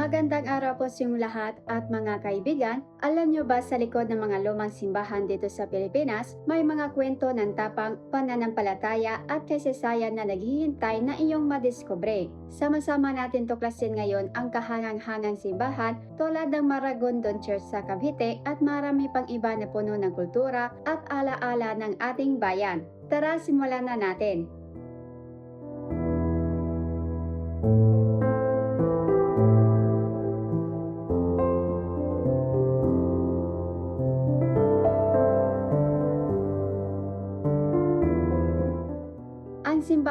Magandang araw po sa lahat at mga kaibigan. Alam nyo ba sa likod ng mga lumang simbahan dito sa Pilipinas, may mga kwento ng tapang pananampalataya at kasaysayan na naghihintay na iyong madiskubre. Sama-sama natin tuklasin ngayon ang kahangang-hangang simbahan tulad ng Maragondon Church sa Cavite at marami pang iba na puno ng kultura at alaala ng ating bayan. Tara, simulan na natin.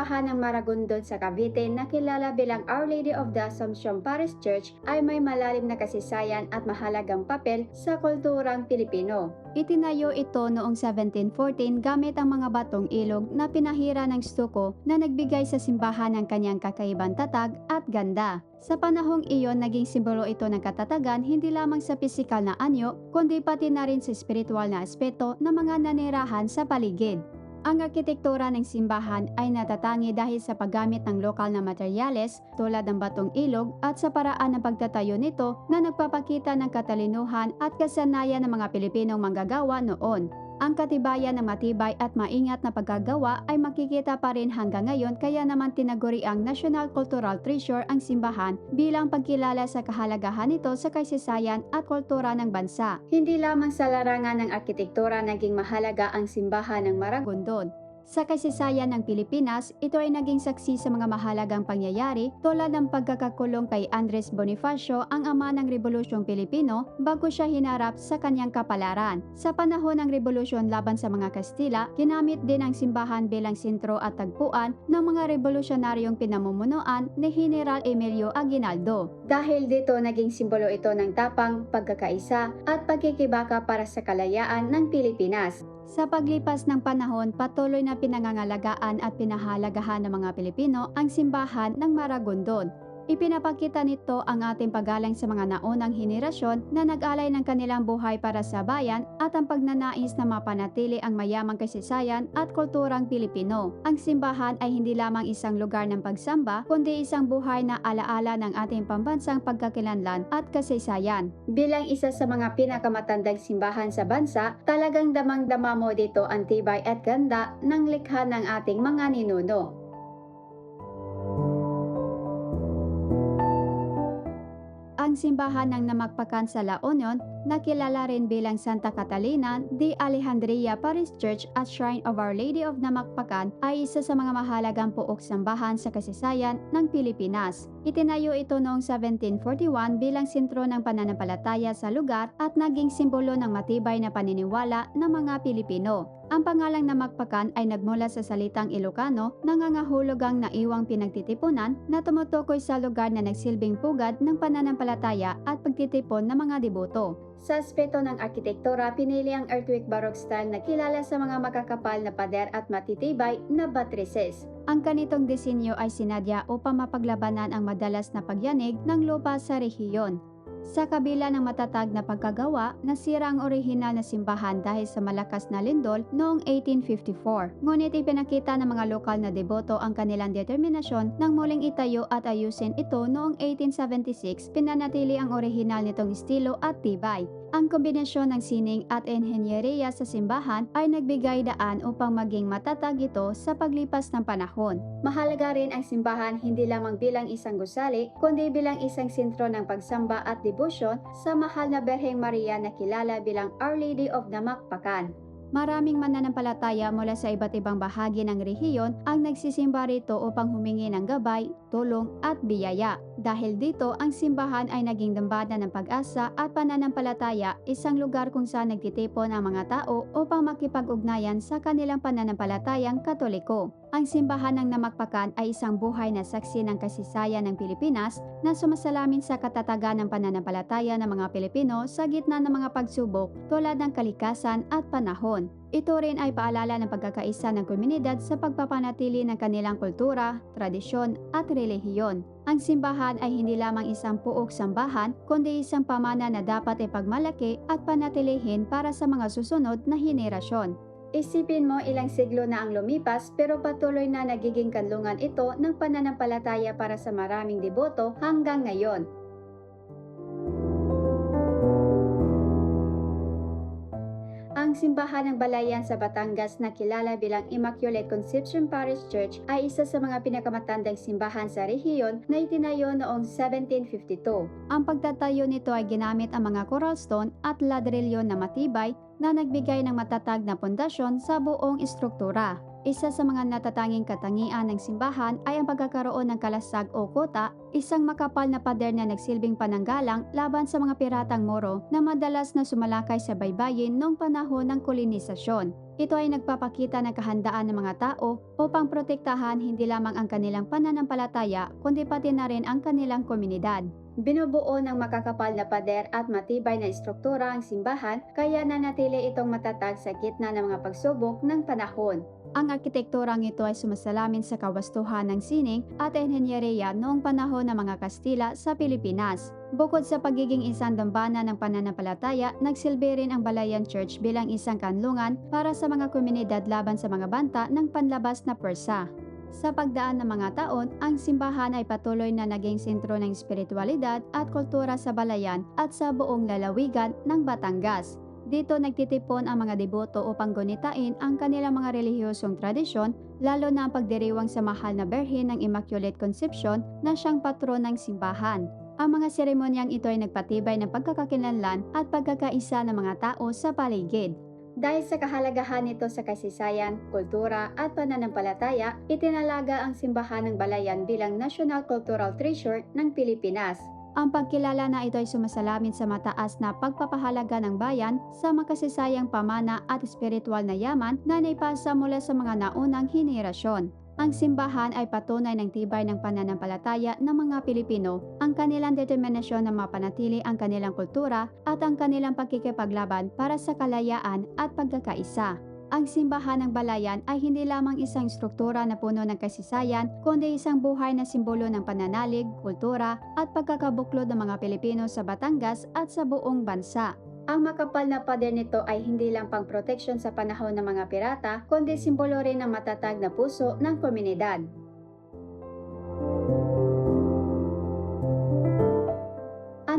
Simbahan ng Maragondon sa Cavite na kilala bilang Our Lady of the Assumption Parish Church ay may malalim na kasaysayan at mahalagang papel sa kulturang Pilipino. Itinayo ito noong 1714 gamit ang mga batong ilog na pinahira ng stuko na nagbigay sa simbahan ng kanyang kakaibang tatag at ganda. Sa panahong iyon, naging simbolo ito ng katatagan hindi lamang sa pisikal na anyo, kundi pati na rin sa spiritual na aspeto ng mga nanirahan sa paligid. Ang arkitektura ng simbahan ay natatangi dahil sa paggamit ng lokal na materyales tulad ng batong ilog at sa paraan ng pagtatayo nito na nagpapakita ng katalinuhan at kasanayan ng mga Pilipinong manggagawa noon. Ang katibayan ng matibay at maingat na pagkagawa ay makikita pa rin hanggang ngayon kaya naman tinaguri ang National Cultural Treasure ang simbahan bilang pagkilala sa kahalagahan nito sa kasaysayan at kultura ng bansa. Hindi lamang sa larangan ng arkitektura naging mahalaga ang simbahan ng Maragondon. Sa kasaysayan ng Pilipinas, ito ay naging saksi sa mga mahalagang pangyayari tulad ng pagkakakulong kay Andres Bonifacio, ang ama ng Rebolusyong Pilipino, bago siya hinarap sa kanyang kapalaran. Sa panahon ng revolusyon laban sa mga Kastila, ginamit din ang simbahan bilang sentro at tagpuan ng mga revolusyonaryong pinamumunuan ni General Emilio Aguinaldo. Dahil dito naging simbolo ito ng tapang, pagkakaisa at pagkikibaka para sa kalayaan ng Pilipinas. Sa paglipas ng panahon, patuloy na pinangangalagaan at pinahalagahan ng mga Pilipino ang simbahan ng Maragondon. Ipinapakita nito ang ating paggalang sa mga naunang henerasyon na nag-alay ng kanilang buhay para sa bayan at ang pagnanais na mapanatili ang mayamang kasaysayan at kulturang Pilipino. Ang simbahan ay hindi lamang isang lugar ng pagsamba, kundi isang buhay na alaala ng ating pambansang pagkakilanlan at kasaysayan. Bilang isa sa mga pinakamatandang simbahan sa bansa, talagang damang-dama mo dito ang tibay at ganda ng likha ng ating mga ninuno. Ang simbahan ng namagpakan sa La Union, nakilala rin bilang Santa Catalina de Alejandria Parish Church at Shrine of Our Lady of Namagpakan ay isa sa mga mahalagang puok sambahan sa kasaysayan ng Pilipinas. Itinayo ito noong 1741 bilang sentro ng pananampalataya sa lugar at naging simbolo ng matibay na paniniwala ng mga Pilipino. Ang pangalang Namagpakan ay nagmula sa salitang Ilocano nangangahulog ang naiwang pinagtitipunan na tumutukoy sa lugar na nagsilbing pugad ng pananampalataya at pagtitipon ng mga deboto. Sa aspeto ng arkitektura, pinili ang earthquake baroque style na kilala sa mga makakapal na pader at matitibay na batrises. Ang ganitong disenyo ay sinadya upang mapaglabanan ang madalas na pagyanig ng lupa sa rehiyon. Sa kabila ng matatag na pagkagawa, nasira ang orihinal na simbahan dahil sa malakas na lindol noong 1854. Ngunit ipinakita ng mga lokal na deboto ang kanilang determinasyon nang muling itayo at ayusin ito noong 1876, pinanatili ang orihinal nitong estilo at tibay. Ang kombinasyon ng sining at enhenyeriya sa simbahan ay nagbigay daan upang maging matatag ito sa paglipas ng panahon. Mahalaga rin ang simbahan hindi lamang bilang isang gusali, kundi bilang isang sentro ng pagsamba at debosyon sa mahal na Berheng Maria na kilala bilang Our Lady of Damakpakan. Maraming mananampalataya mula sa iba't ibang bahagi ng rehiyon ang nagsisimba rito upang humingi ng gabay, tulong at biyaya. Dahil dito, ang simbahan ay naging dambana ng pag-asa at pananampalataya, isang lugar kung saan nagtitipon ang mga tao upang makipag-ugnayan sa kanilang pananampalatayang katoliko. Ang simbahan ng Namakpakan ay isang buhay na saksi ng kasaysayan ng Pilipinas na sumasalamin sa katatagan ng pananampalataya ng mga Pilipino sa gitna ng mga pagsubok tulad ng kalikasan at panahon. Ito rin ay paalala ng pagkakaisa ng komunidad sa pagpapanatili ng kanilang kultura, tradisyon at relihiyon. Ang simbahan ay hindi lamang isang puok sambahan, kundi isang pamana na dapat ipagmalaki at panatilihin para sa mga susunod na henerasyon. Isipin mo ilang siglo na ang lumipas pero patuloy na nagiging kanlungan ito ng pananampalataya para sa maraming deboto hanggang ngayon. Simbahan ng Balayan sa Batangas na kilala bilang Immaculate Conception Parish Church ay isa sa mga pinakamatandang simbahan sa rehiyon na itinayo noong 1752. Ang pagtatayo nito ay ginamit ang mga coral stone at ladrilyo na matibay na nagbigay ng matatag na pundasyon sa buong istruktura. Isa sa mga natatanging katangian ng simbahan ay ang pagkakaroon ng kalasag o kota, isang makapal na pader na nagsilbing pananggalang laban sa mga piratang Moro na madalas na sumalakay sa baybayin noong panahon ng kolonisasyon. Ito ay nagpapakita ng kahandaan ng mga tao upang protektahan hindi lamang ang kanilang pananampalataya kundi pati na rin ang kanilang komunidad. Binubuo ng makakapal na pader at matibay na istruktura ang simbahan kaya nanatili itong matatag sa gitna ng mga pagsubok ng panahon. Ang arkitekturang ito ay sumasalamin sa kawastuhan ng sining at enhenyeriya noong panahon ng mga Kastila sa Pilipinas. Bukod sa pagiging isang dambana ng pananampalataya, nagsilbi rin ang Balayan Church bilang isang kanlungan para sa mga komunidad laban sa mga banta ng panlabas na persa. Sa pagdaan ng mga taon, ang simbahan ay patuloy na naging sentro ng espiritualidad at kultura sa Balayan at sa buong lalawigan ng Batangas. Dito nagtitipon ang mga deboto upang gunitain ang kanilang mga relihiyosong tradisyon, lalo na ang pagdiriwang sa mahal na berhen ng Immaculate Conception na siyang patron ng simbahan. Ang mga seremonyang ito ay nagpatibay ng pagkakakilanlan at pagkakaisa ng mga tao sa paligid. Dahil sa kahalagahan nito sa kasaysayan, kultura at pananampalataya, itinalaga ang simbahan ng Balayan bilang National Cultural Treasure ng Pilipinas. Ang pagkilala na ito ay sumasalamin sa mataas na pagpapahalaga ng bayan sa makasisayang pamana at espiritual na yaman na naipasa mula sa mga naunang henerasyon. Ang simbahan ay patunay ng tibay ng pananampalataya ng mga Pilipino, ang kanilang determinasyon na mapanatili ang kanilang kultura at ang kanilang pakikipaglaban para sa kalayaan at pagkakaisa. Ang simbahan ng Balayan ay hindi lamang isang struktura na puno ng kasisayan, kundi isang buhay na simbolo ng pananalig, kultura at pagkakabuklod ng mga Pilipino sa Batangas at sa buong bansa. Ang makapal na pader nito ay hindi lang pang proteksyon sa panahon ng mga pirata, kundi simbolo rin ng matatag na puso ng komunidad.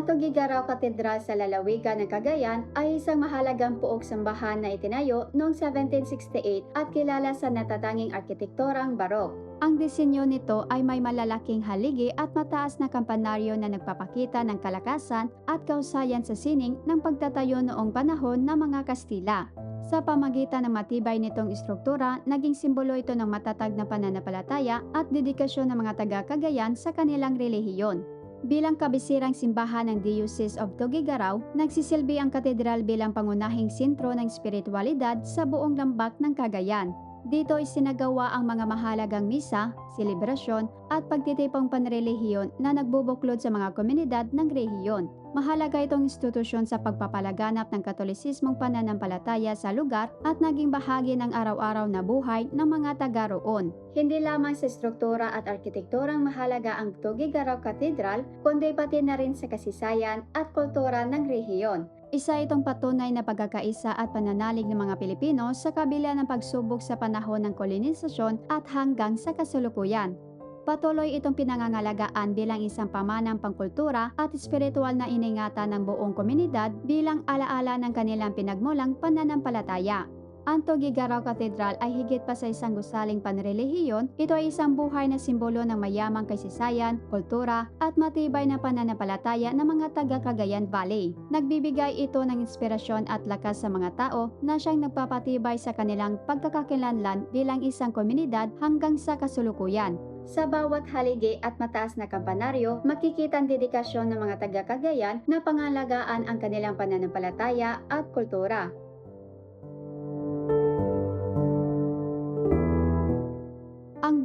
Ang Tugigaraw Katedral sa lalawigan ng Cagayan ay isang mahalagang puok sambahan na itinayo noong 1768 at kilala sa natatanging arkitekturang barok. Ang disenyo nito ay may malalaking haligi at mataas na kampanaryo na nagpapakita ng kalakasan at kausayan sa sining ng pagtatayo noong panahon ng mga Kastila. Sa pamagitan ng matibay nitong istruktura, naging simbolo ito ng matatag na pananampalataya at dedikasyon ng mga taga-Cagayan sa kanilang relihiyon. Bilang kabisirang simbahan ng Diocese of Tugigaraw, nagsisilbi ang katedral bilang pangunahing sentro ng spiritualidad sa buong lambak ng Cagayan. Dito isinagawa ang mga mahalagang misa, selebrasyon at pagtitipong panrelihiyon na nagbubuklod sa mga komunidad ng rehiyon. Mahalaga itong institusyon sa pagpapalaganap ng katolisismong pananampalataya sa lugar at naging bahagi ng araw-araw na buhay ng mga taga roon. Hindi lamang sa struktura at arkitekturang mahalaga ang Tugigaraw Cathedral, kundi pati na rin sa kasisayan at kultura ng rehiyon. Isa itong patunay na pagkakaisa at pananalig ng mga Pilipino sa kabila ng pagsubok sa panahon ng kolonisasyon at hanggang sa kasulukuyan. Patuloy itong pinangangalagaan bilang isang pamanang pangkultura at espiritual na iningatan ng buong komunidad bilang alaala ng kanilang pinagmulang pananampalataya. Ang Tugigaraw Cathedral ay higit pa sa isang gusaling panrelihiyon, ito ay isang buhay na simbolo ng mayamang kasaysayan, kultura at matibay na pananampalataya ng mga taga Cagayan Valley. Nagbibigay ito ng inspirasyon at lakas sa mga tao na siyang nagpapatibay sa kanilang pagkakakilanlan bilang isang komunidad hanggang sa kasulukuyan. Sa bawat haligi at mataas na kampanaryo, makikita ang dedikasyon ng mga taga Cagayan na pangalagaan ang kanilang pananampalataya at kultura.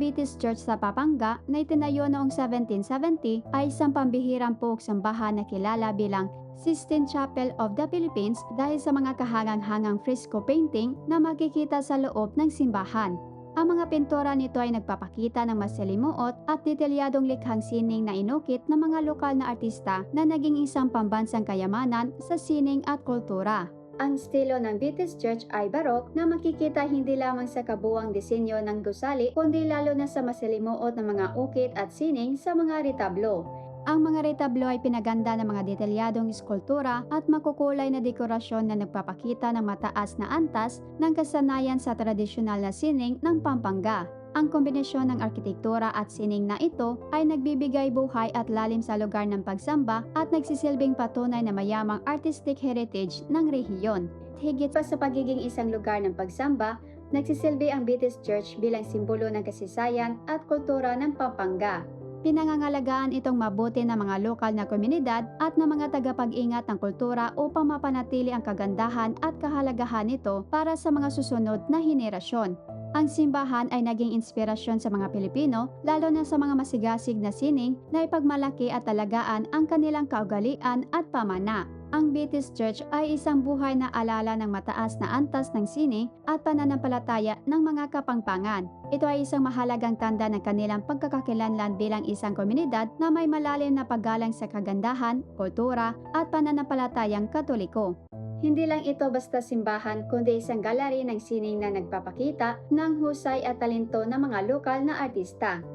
Beatties Church sa Papanga na itinayo noong 1770 ay isang pambihirang puok sambahan na kilala bilang Sistine Chapel of the Philippines dahil sa mga kahangang-hangang fresco painting na makikita sa loob ng simbahan. Ang mga pintura nito ay nagpapakita ng masalimuot at detalyadong likhang sining na inukit ng mga lokal na artista na naging isang pambansang kayamanan sa sining at kultura. Ang estilo ng Beatles Church ay barok na makikita hindi lamang sa kabuwang disenyo ng gusali kundi lalo na sa masalimuot na mga ukit at sining sa mga retablo. Ang mga retablo ay pinaganda ng mga detalyadong eskultura at makukulay na dekorasyon na nagpapakita ng mataas na antas ng kasanayan sa tradisyonal na sining ng Pampanga. Ang kombinasyon ng arkitektura at sining na ito ay nagbibigay buhay at lalim sa lugar ng pagsamba at nagsisilbing patunay na mayamang artistic heritage ng rehiyon. Higit pa sa pagiging isang lugar ng pagsamba, nagsisilbi ang Beatles Church bilang simbolo ng kasaysayan at kultura ng Pampanga. Pinangangalagaan itong mabuti ng mga lokal na komunidad at ng mga tagapag-ingat ng kultura upang mapanatili ang kagandahan at kahalagahan nito para sa mga susunod na henerasyon. Ang simbahan ay naging inspirasyon sa mga Pilipino, lalo na sa mga masigasig na sining na ipagmalaki at talagaan ang kanilang kaugalian at pamana. Ang Beatles Church ay isang buhay na alala ng mataas na antas ng sining at pananampalataya ng mga kapangpangan. Ito ay isang mahalagang tanda ng kanilang pagkakakilanlan bilang isang komunidad na may malalim na paggalang sa kagandahan, kultura at pananampalatayang katoliko. Hindi lang ito basta simbahan kundi isang gallery ng sining na nagpapakita ng husay at talento ng mga lokal na artista.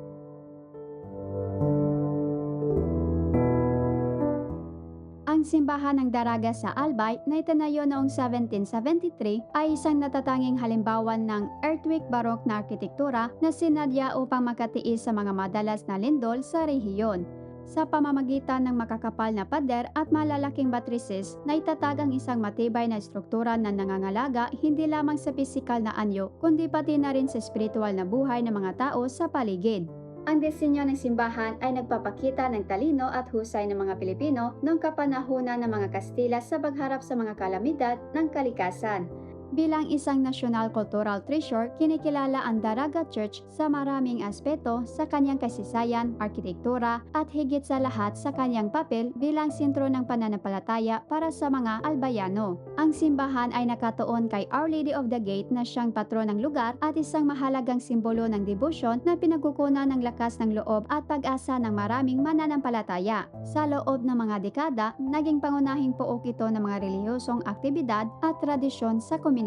Ang simbahan ng Daraga sa Albay na itinayo noong 1773 ay isang natatanging halimbawa ng earthquake baroque na arkitektura na sinadya upang makatiis sa mga madalas na lindol sa rehiyon. Sa pamamagitan ng makakapal na pader at malalaking matrices na itatag ang isang matibay na struktura na nangangalaga hindi lamang sa pisikal na anyo kundi pati na rin sa spiritual na buhay ng mga tao sa paligid. Ang disenyo ng simbahan ay nagpapakita ng talino at husay ng mga Pilipino noong kapanahunan ng mga Kastila sa pagharap sa mga kalamidad ng kalikasan. Bilang isang national cultural treasure, kinikilala ang Daraga Church sa maraming aspeto sa kanyang kasaysayan, arkitektura at higit sa lahat sa kanyang papel bilang sentro ng pananampalataya para sa mga albayano. Ang simbahan ay nakatuon kay Our Lady of the Gate na siyang patron ng lugar at isang mahalagang simbolo ng debosyon na pinagkukunan ng lakas ng loob at pag-asa ng maraming mananampalataya. Sa loob ng mga dekada, naging pangunahing pook ito ng mga relihiyosong aktibidad at tradisyon sa komunidad.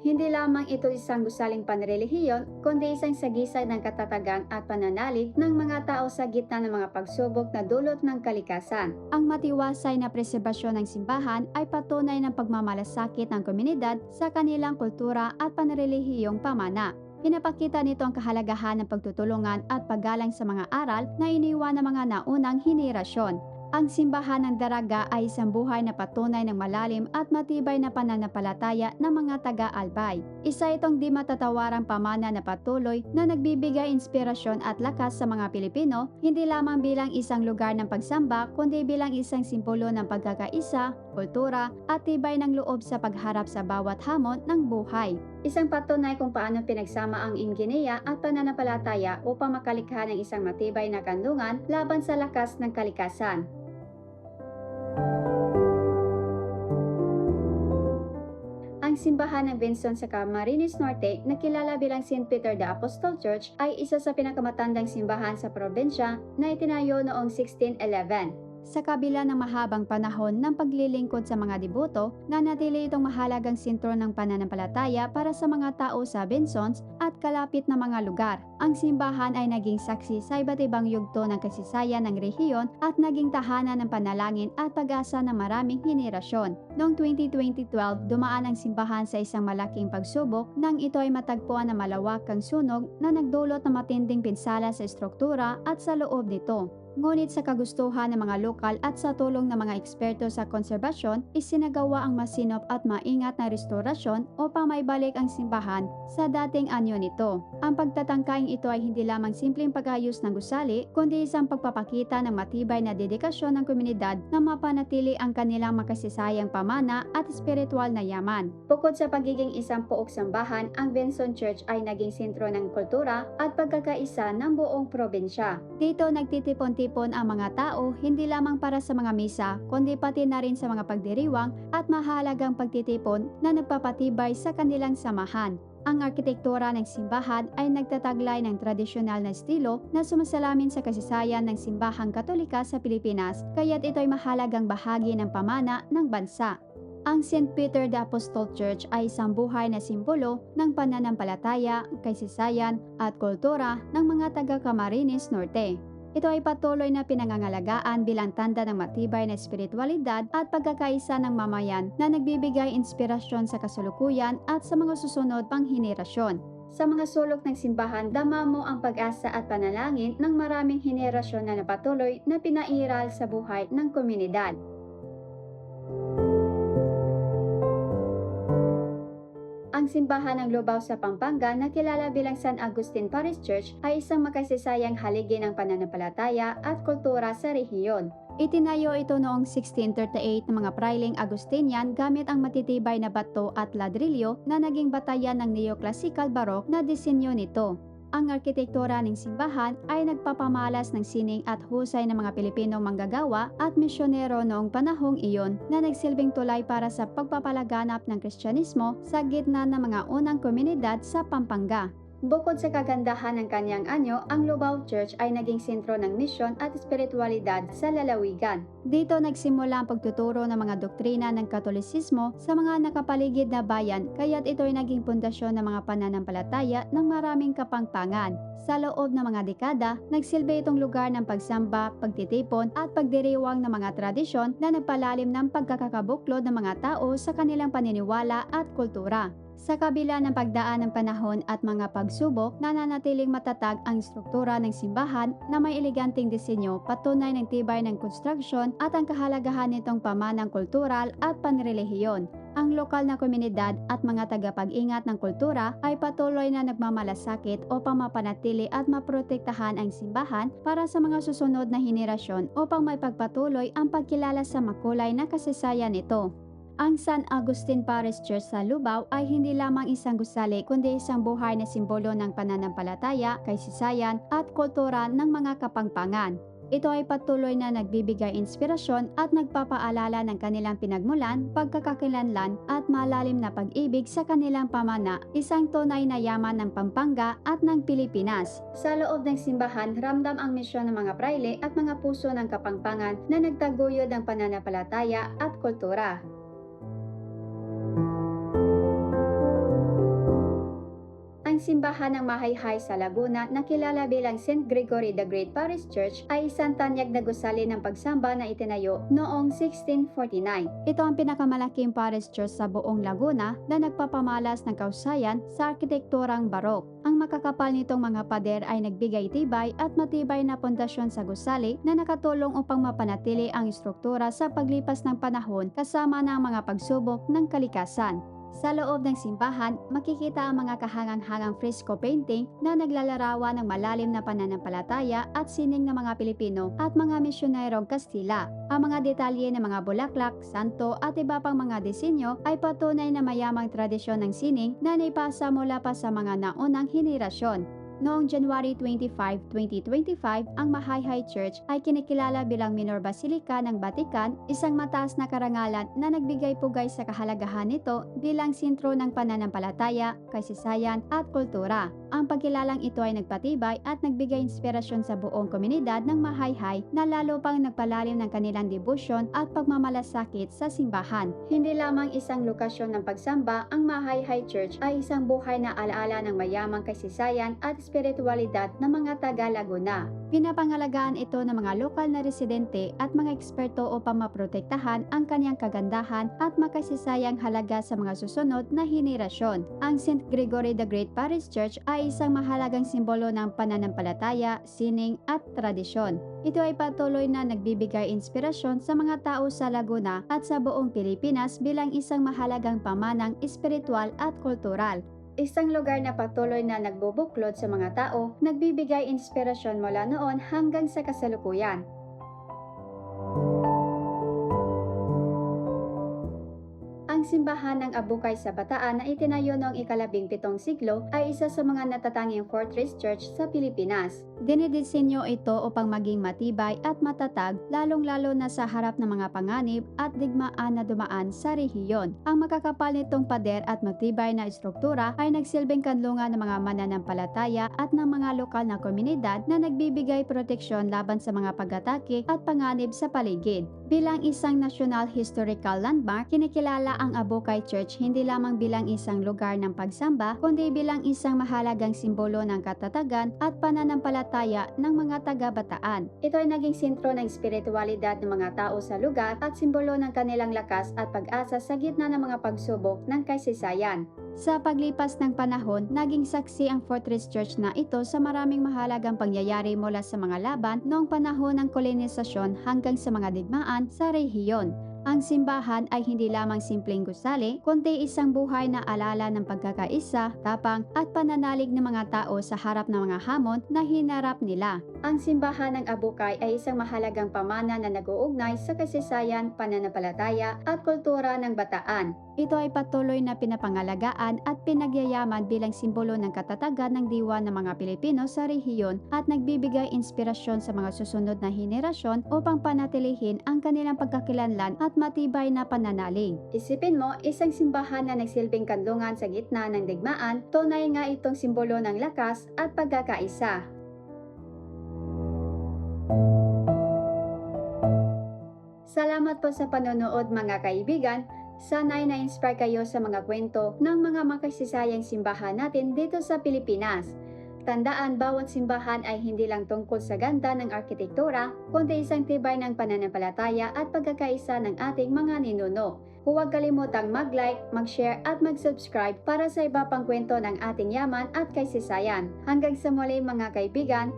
Hindi lamang ito isang gusaling panrelihiyon, kundi isang sagisay ng katatagan at pananalig ng mga tao sa gitna ng mga pagsubok na dulot ng kalikasan. Ang matiwasay na preserbasyon ng simbahan ay patunay ng pagmamalasakit ng komunidad sa kanilang kultura at panrelihiyong pamana. Pinapakita nito ang kahalagahan ng pagtutulungan at paggalang sa mga aral na iniwan ng mga naunang henerasyon. Ang simbahan ng Daraga ay isang buhay na patunay ng malalim at matibay na pananampalataya ng mga taga-albay. Isa itong di matatawarang pamana na patuloy na nagbibigay inspirasyon at lakas sa mga Pilipino, hindi lamang bilang isang lugar ng pagsamba, kundi bilang isang simbolo ng pagkakaisa, kultura, at tibay ng loob sa pagharap sa bawat hamon ng buhay. Isang patunay kung paano pinagsama ang ingeniya at pananampalataya upang makalikha ng isang matibay na kandungan laban sa lakas ng kalikasan. Ang simbahan ng Vincent sa Camarines Norte, na kilala bilang St. Peter the Apostle Church, ay isa sa pinakamatandang simbahan sa probensya na itinayo noong 1611. Sa kabila ng mahabang panahon ng paglilingkod sa mga deboto, nanatili itong mahalagang sentro ng pananampalataya para sa mga tao sa Bensons at kalapit na mga lugar. Ang simbahan ay naging saksi sa iba't ibang yugto ng kasaysayan ng rehiyon at naging tahanan ng panalangin at pag-asa ng maraming henerasyon. Noong 2012, dumaan ang simbahan sa isang malaking pagsubok nang ito ay matagpuan ng malawakang sunog na nagdulot ng matinding pinsala sa struktura at sa loob nito. Ngunit sa kagustuhan ng mga lokal at sa tulong ng mga eksperto sa konserbasyon, isinagawa ang masinop at maingat na restorasyon upang maibalik ang simbahan sa dating anyo nito. Ang pagtatangkaing ito ay hindi lamang simpleng pag-ayos ng gusali, kundi isang pagpapakita ng matibay na dedikasyon ng komunidad na mapanatili ang kanilang makasisayang pamana at espiritual na yaman. Bukod sa pagiging isang pook sambahan, ang Benson Church ay naging sentro ng kultura at pagkakaisa ng buong probensya. Dito nagtitipon-tipon ang mga tao hindi lamang para sa mga misa, kundi pati na rin sa mga pagdiriwang at mahalagang pagtitipon na nagpapatibay sa kanilang samahan. Ang arkitektura ng simbahan ay nagtataglay ng tradisyonal na estilo na sumasalamin sa kasaysayan ng simbahang katolika sa Pilipinas, kaya't ito ay mahalagang bahagi ng pamana ng bansa. Ang St. Peter the Apostle Church ay isang buhay na simbolo ng pananampalataya, kasaysayan at kultura ng mga taga Camarines Norte. Ito ay patuloy na pinangangalagaan bilang tanda ng matibay na espiritualidad at pagkakaisa ng mamayan na nagbibigay inspirasyon sa kasalukuyan at sa mga susunod pang henerasyon. Sa mga sulok ng simbahan, dama mo ang pag-asa at panalangin ng maraming henerasyon na napatuloy na pinairal sa buhay ng komunidad. Ang simbahan ng Lubao sa Pampanga na kilala bilang San Agustin Parish Church ay isang makasisayang haligi ng pananampalataya at kultura sa rehiyon. Itinayo ito noong 1638 ng mga Prailing Agustinian gamit ang matitibay na bato at ladrilyo na naging batayan ng neoclassical baroque na disenyo nito. Ang arkitektura ng simbahan ay nagpapamalas ng sining at husay ng mga Pilipinong manggagawa at misyonero noong panahong iyon na nagsilbing tulay para sa pagpapalaganap ng Kristyanismo sa gitna ng mga unang komunidad sa Pampanga. Bukod sa kagandahan ng kanyang anyo, ang Lubao Church ay naging sentro ng misyon at espiritualidad sa lalawigan. Dito nagsimula ang pagtuturo ng mga doktrina ng Katolisismo sa mga nakapaligid na bayan kaya't ito ay naging pundasyon ng mga pananampalataya ng maraming kapangpangan. Sa loob ng mga dekada, nagsilbi itong lugar ng pagsamba, pagtitipon at pagdiriwang ng mga tradisyon na nagpalalim ng pagkakakabuklod ng mga tao sa kanilang paniniwala at kultura. Sa kabila ng pagdaan ng panahon at mga pagsubok, nananatiling matatag ang struktura ng simbahan na may eleganteng disenyo, patunay ng tibay ng konstruksyon at ang kahalagahan nitong pamanang kultural at panrelihiyon. Ang lokal na komunidad at mga tagapag-ingat ng kultura ay patuloy na nagmamalasakit upang mapanatili at maprotektahan ang simbahan para sa mga susunod na henerasyon upang may pagpatuloy ang pagkilala sa makulay na kasaysayan nito. Ang San Agustin Parish Church sa Lubao ay hindi lamang isang gusali kundi isang buhay na simbolo ng pananampalataya, kaisisayan at kultura ng mga kapangpangan. Ito ay patuloy na nagbibigay inspirasyon at nagpapaalala ng kanilang pinagmulan, pagkakakilanlan at malalim na pag-ibig sa kanilang pamana, isang tunay na yaman ng Pampanga at ng Pilipinas. Sa loob ng simbahan, ramdam ang misyon ng mga praile at mga puso ng kapangpangan na nagtaguyod ng pananampalataya at kultura. Simbahan ng Mahayhay sa Laguna na kilala bilang St. Gregory the Great Parish Church ay isang tanyag na gusali ng pagsamba na itinayo noong 1649. Ito ang pinakamalaking parish church sa buong Laguna na nagpapamalas ng kausayan sa arkitekturang barok. Ang makakapal nitong mga pader ay nagbigay tibay at matibay na pundasyon sa gusali na nakatulong upang mapanatili ang istruktura sa paglipas ng panahon kasama ng mga pagsubok ng kalikasan. Sa loob ng simbahan, makikita ang mga kahangang-hangang fresco painting na naglalarawan ng malalim na pananampalataya at sining ng mga Pilipino at mga misyonerong Kastila. Ang mga detalye ng mga bulaklak, santo at iba pang mga disenyo ay patunay na mayamang tradisyon ng sining na naipasa mula pa sa mga naunang henerasyon. Noong January 25, 2025, ang Mahayhay Church ay kinikilala bilang Minor Basilica ng Vatican, isang mataas na karangalan na nagbigay pugay sa kahalagahan nito bilang sentro ng pananampalataya, kasaysayan at kultura. Ang pagkilalang ito ay nagpatibay at nagbigay inspirasyon sa buong komunidad ng Mahayhay na lalo pang nagpalalim ng kanilang debosyon at pagmamalasakit sa simbahan. Hindi lamang isang lokasyon ng pagsamba, ang Mahayhay Church ay isang buhay na alaala ng mayamang kasaysayan at espiritualidad ng mga taga Laguna. Pinapangalagaan ito ng mga lokal na residente at mga eksperto upang maprotektahan ang kanyang kagandahan at makasisayang halaga sa mga susunod na henerasyon. Ang St. Gregory the Great Parish Church ay isang mahalagang simbolo ng pananampalataya, sining at tradisyon. Ito ay patuloy na nagbibigay inspirasyon sa mga tao sa Laguna at sa buong Pilipinas bilang isang mahalagang pamanang espiritual at kultural isang lugar na patuloy na nagbubuklod sa mga tao, nagbibigay inspirasyon mula noon hanggang sa kasalukuyan. Simbahan ng Abukay sa Bataan na itinayo noong ikalabing pitong siglo ay isa sa mga natatanging fortress church sa Pilipinas. Dinidisenyo ito upang maging matibay at matatag lalong-lalo na sa harap ng mga panganib at digmaan na dumaan sa rehiyon. Ang makakapal nitong pader at matibay na istruktura ay nagsilbing kanlungan ng mga mananampalataya at ng mga lokal na komunidad na nagbibigay proteksyon laban sa mga pag-atake at panganib sa paligid. Bilang isang National Historical Landmark, kinikilala ang Abukay Church hindi lamang bilang isang lugar ng pagsamba, kundi bilang isang mahalagang simbolo ng katatagan at pananampalataya ng mga taga-bataan. Ito ay naging sentro ng spiritualidad ng mga tao sa lugar at simbolo ng kanilang lakas at pag-asa sa gitna ng mga pagsubok ng kasaysayan. Sa paglipas ng panahon, naging saksi ang Fortress Church na ito sa maraming mahalagang pangyayari mula sa mga laban noong panahon ng kolonisasyon hanggang sa mga digmaan sa rehiyon. Ang simbahan ay hindi lamang simpleng gusali, kundi isang buhay na alala ng pagkakaisa, tapang at pananalig ng mga tao sa harap ng mga hamon na hinarap nila. Ang simbahan ng Abukay ay isang mahalagang pamana na nag-uugnay sa kasaysayan, pananampalataya at kultura ng bataan. Ito ay patuloy na pinapangalagaan at pinagyayaman bilang simbolo ng katatagan ng diwa ng mga Pilipino sa rehiyon at nagbibigay inspirasyon sa mga susunod na henerasyon upang panatilihin ang kanilang pagkakilanlan at matibay na pananalig. Isipin mo, isang simbahan na nagsilbing kanlungan sa gitna ng digmaan, tunay nga itong simbolo ng lakas at pagkakaisa. Salamat po sa panonood mga kaibigan. Sana ay na-inspire kayo sa mga kwento ng mga makasisayang simbahan natin dito sa Pilipinas. Tandaan, bawat simbahan ay hindi lang tungkol sa ganda ng arkitektura, kundi isang tibay ng pananampalataya at pagkakaisa ng ating mga ninuno. Huwag kalimutang mag-like, mag-share at mag-subscribe para sa iba pang kwento ng ating yaman at kaisisayan. Hanggang sa muli mga kaibigan,